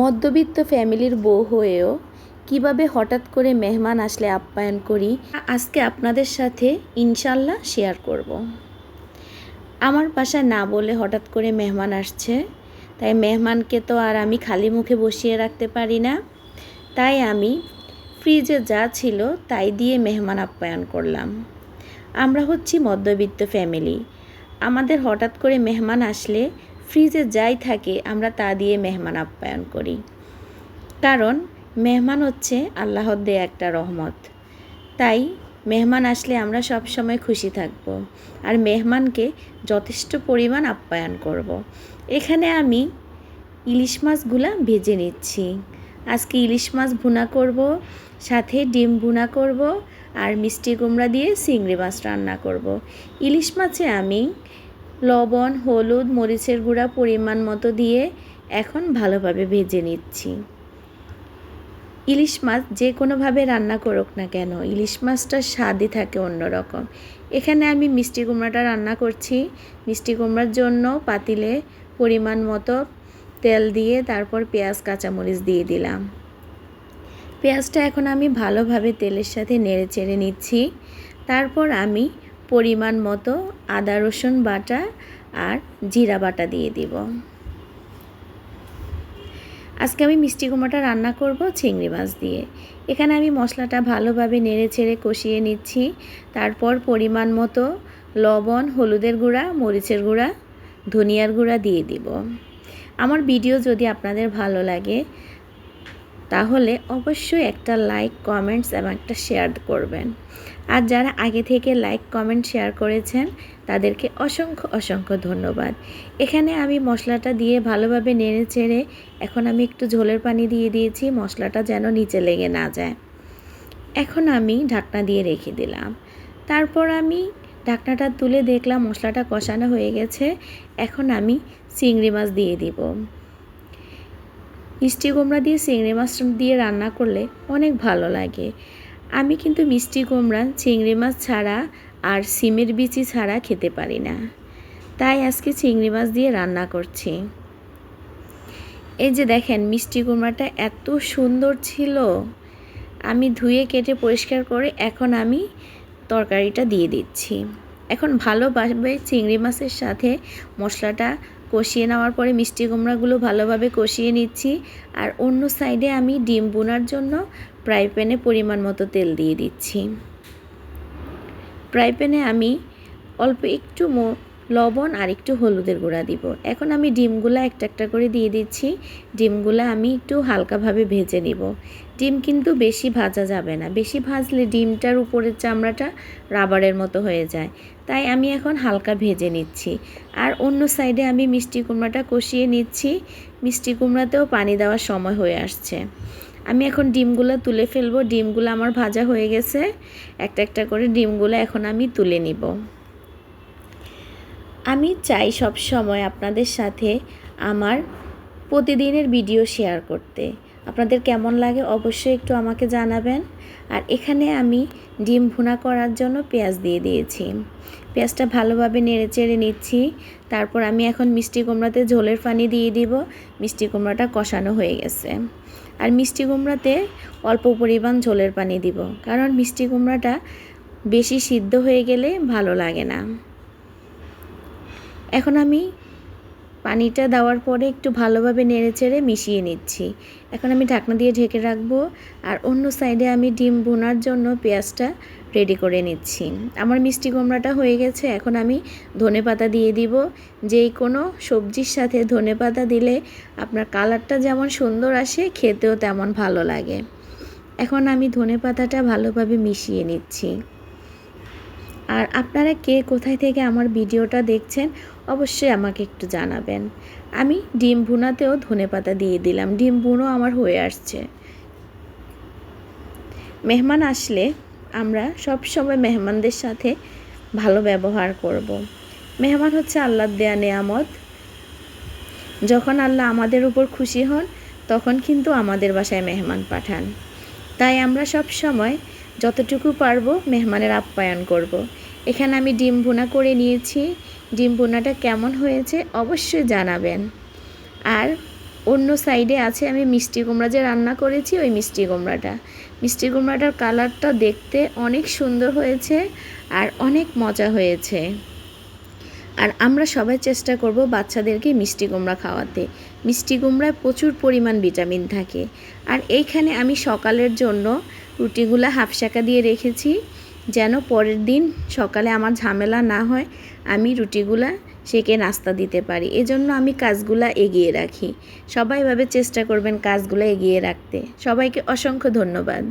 মধ্যবিত্ত ফ্যামিলির বউ হয়েও কীভাবে হঠাৎ করে মেহমান আসলে আপ্যায়ন করি আজকে আপনাদের সাথে ইনশাল্লাহ শেয়ার করব। আমার বাসায় না বলে হঠাৎ করে মেহমান আসছে, তাই মেহমানকে তো আর আমি খালি মুখে বসিয়ে রাখতে পারি না। তাই আমি ফ্রিজে যা ছিল তাই দিয়ে মেহমান আপ্যায়ন করলাম। আমরা হচ্ছি মধ্যবিত্ত ফ্যামিলি। আমাদের হঠাৎ করে মেহমান আসলে ফ্রিজে যাই থাকে, আমরা তা দিয়ে মেহমান আপ্যায়ন করি কারণ, মেহমান হচ্ছে আল্লাহর দেয়া একটা রহমত তাই, মেহমান আসলে আমরা সব সময় খুশি থাকব আর মেহমানকে যথেষ্ট পরিমাণ আপ্যায়ন করব। এখানে আমি ইলিশ মাছগুলা ভেজে নিচ্ছি আজকে ইলিশ মাছ ভুনা করব, সাথে ডিম ভুনা করব আর মিষ্টি কুমড়া দিয়ে চিংড়ি মাছ রান্না করব। ইলিশ মাছে আমি লবণ, হলুদ, মরিচের গুঁড়া পরিমাণ মতো দিয়ে এখন ভালোভাবে ভেজে নিচ্ছি। ইলিশ মাছ যে কোনোভাবে রান্না করুক না কেন, ইলিশ মাছটার স্বাদই থাকে অন্যরকম। এখানে আমি মিষ্টি কুমড়াটা রান্না করছি। মিষ্টি কুমড়ার জন্য পাতিলে পরিমাণ মতো তেল দিয়ে তারপর পেঁয়াজ, কাঁচামরিচ দিয়ে দিলাম। পেঁয়াজটা এখন আমি ভালোভাবে তেলের সাথে নেড়ে চেড়ে নিচ্ছি। তারপর আমি পরিমাণ মতো আদা, রসুন বাটা আর জিরা বাটা দিয়ে দিব। আজকে আমি মিষ্টি কুমড়াটা রান্না করব চিংড়ি মাছ দিয়ে। এখানে আমি মশলাটা ভালোভাবে নেড়ে ছেড়ে কষিয়ে নিচ্ছি। তারপর পরিমাণ মতো লবণ, হলুদের গুঁড়া, মরিচের গুঁড়া, ধনিয়ার গুঁড়া দিয়ে দিব। আমার ভিডিও যদি আপনাদের ভালো লাগে তাহলে অবশ্যই একটা লাইক কমেন্টস এবং একটা শেয়ার করবেন। আর যারা আগে থেকে লাইক কমেন্ট শেয়ার করেছেন, তাদেরকে অসংখ্য অসংখ্য ধন্যবাদ। এখানে আমি মশলাটা দিয়ে ভালোভাবে নেড়ে চেড়ে এখন আমি একটু ঝোলের পানি দিয়ে দিয়েছি, মশলাটা যেন নিচে লেগে না যায়। এখন আমি ঢাকনা দিয়ে রেখে দিলাম। তারপর আমি ঢাকনাটা তুলে দেখলাম মশলাটা কষানো হয়ে গেছে। এখন আমি চিংড়ি মাছ দিয়ে দিব। মিষ্টি কুমড়া দিয়ে চিংড়ি মাছ দিয়ে রান্না করলে অনেক ভালো লাগে। আমি কিন্তু মিষ্টি কুমড়া চিংড়ি মাছ ছাড়া আর সিমের বিচি ছাড়া খেতে পারি না। তাই আজকে চিংড়ি মাছ দিয়ে রান্না করছি। এই যে দেখেন, মিষ্টি কুমড়াটা এত সুন্দর ছিল। আমি ধুয়ে কেটে পরিষ্কার করে এখন আমি তরকারিটা দিয়ে দিচ্ছি। এখন ভালোভাবে চিংড়ি মাছের সাথে মশলাটা কষিয়ে নেওয়ার পরে মিষ্টি কুমড়াগুলো ভালোভাবে কষিয়ে নিচ্ছি। আর অন্য সাইডে আমি ডিম বোনার জন্য ফ্রাই প্যানে পরিমাণ মতো তেল দিয়ে দিচ্ছি। ফ্রাই প্যানে আমি অল্প একটু লবণ আর একটু হলুদের গুঁড়া দিব। এখন আমি ডিমগুলো একটা একটা করে দিয়ে দিচ্ছি। ডিমগুলো আমি একটু হালকাভাবে ভেজে নিব। ডিম কিন্তু বেশি ভাজা যাবে না। বেশি ভাজলে ডিমটার উপরের চামড়াটা রাবারের মতো হয়ে যায়। তাই আমি এখন হালকা ভেজে নিচ্ছি। আর অন্য সাইডে আমি মিষ্টি কুমড়াটা কষিয়ে নিচ্ছি। মিষ্টি কুমড়াতেও পানি দেওয়ার সময় হয়ে আসছে। আমি এখন ডিমগুলো তুলে ফেলব। ডিমগুলো আমার ভাজা হয়ে গেছে। একটা একটা করে ডিমগুলো এখন আমি তুলে নিব। আমি চাই সব সময় আপনাদের সাথে আমার প্রতিদিনের ভিডিও শেয়ার করতে। আপনাদের কেমন লাগে অবশ্যই একটু আমাকে জানাবেন। আর এখানে আমি ডিম ভুনা করার জন্য পেঁয়াজ দিয়ে দিয়েছি। পেঁয়াজটা ভালোভাবে নেড়ে চেড়ে নিচ্ছি। তারপর আমি এখন মিষ্টি কুমড়াতে ঝোলের পানি দিয়ে দিব। মিষ্টি কুমড়াটা কষানো হয়ে গেছে। আর মিষ্টি কুমড়াতে অল্প পরিমাণ ঝোলের পানি দিব। কারণ মিষ্টি কুমড়াটা বেশি সিদ্ধ হয়ে গেলে ভালো লাগে না। এখন আমি পানিটা দেওয়ার পরে একটু ভালোভাবে নেড়ে চেড়ে মিশিয়ে নিচ্ছি। এখন আমি ঢাকনা দিয়ে ঢেকে রাখব আর অন্য সাইডে আমি ডিম বোনার জন্য পেঁয়াজটা রেডি করে নিচ্ছি। আমার মিষ্টি কুমড়াটা হয়ে গেছে, এখন আমি ধনে পাতা দিয়ে দিব। যেই কোনো সবজির সাথে ধনে পাতা দিলে আপনার কালারটা যেমন সুন্দর আসে, খেতেও তেমন ভালো লাগে। এখন আমি ধনে পাতাটা ভালোভাবে মিশিয়ে নিচ্ছি। আর আপনারা কে কোথায় থেকে আমার ভিডিওটা দেখছেন অবশ্যই আমাকে একটু জানাবেন। আমি ডিম ভুনাতেও ধনে পাতা দিয়ে দিলাম। ডিম ভুনো আমার হয়ে আসছে। মেহমান আসলে আমরা সব সময় মেহমানদের সাথে ভালো ব্যবহার করব। মেহমান হচ্ছে আল্লাহর দেয়া নেয়ামত। যখন আল্লাহ আমাদের উপর খুশি হন, তখন কিন্তু আমাদের বাসায় মেহমান পাঠান। তাই আমরা সব সময় যতটুকু পারব মেহমানের আপ্যায়ন করব। এখানে আমি ডিম ভুনা করে নিয়েছি। ডিম ভুনাটা কেমন হয়েছে অবশ্যই জানাবেন। আর অন্য সাইডে আছে আমি মিষ্টি কুমড়া যে রান্না করেছি, ওই মিষ্টি কুমড়াটা। মিষ্টি কুমড়াটার কালারটা দেখতে অনেক সুন্দর হয়েছে আর অনেক মজা হয়েছে। আর আমরা সবাই চেষ্টা করব বাচ্চাদেরকে মিষ্টি কুমড়া খাওয়াতে। মিষ্টি কুমড়ায় প্রচুর পরিমাণ ভিটামিন থাকে। আর এইখানে আমি সকালের জন্য রুটিগুলা হাফ শাকা দিয়ে রেখেছি। যেন পরের দিন সকালে আমার ঝামেলা না হয়, আমি রুটিগুলা সেকে নাস্তা দিতে পারি। এজন্য আমি কাজগুলা এগিয়ে রাখি। সবাইভাবে চেষ্টা করবেন কাজগুলো এগিয়ে রাখতে। সবাইকে অসংখ্য ধন্যবাদ।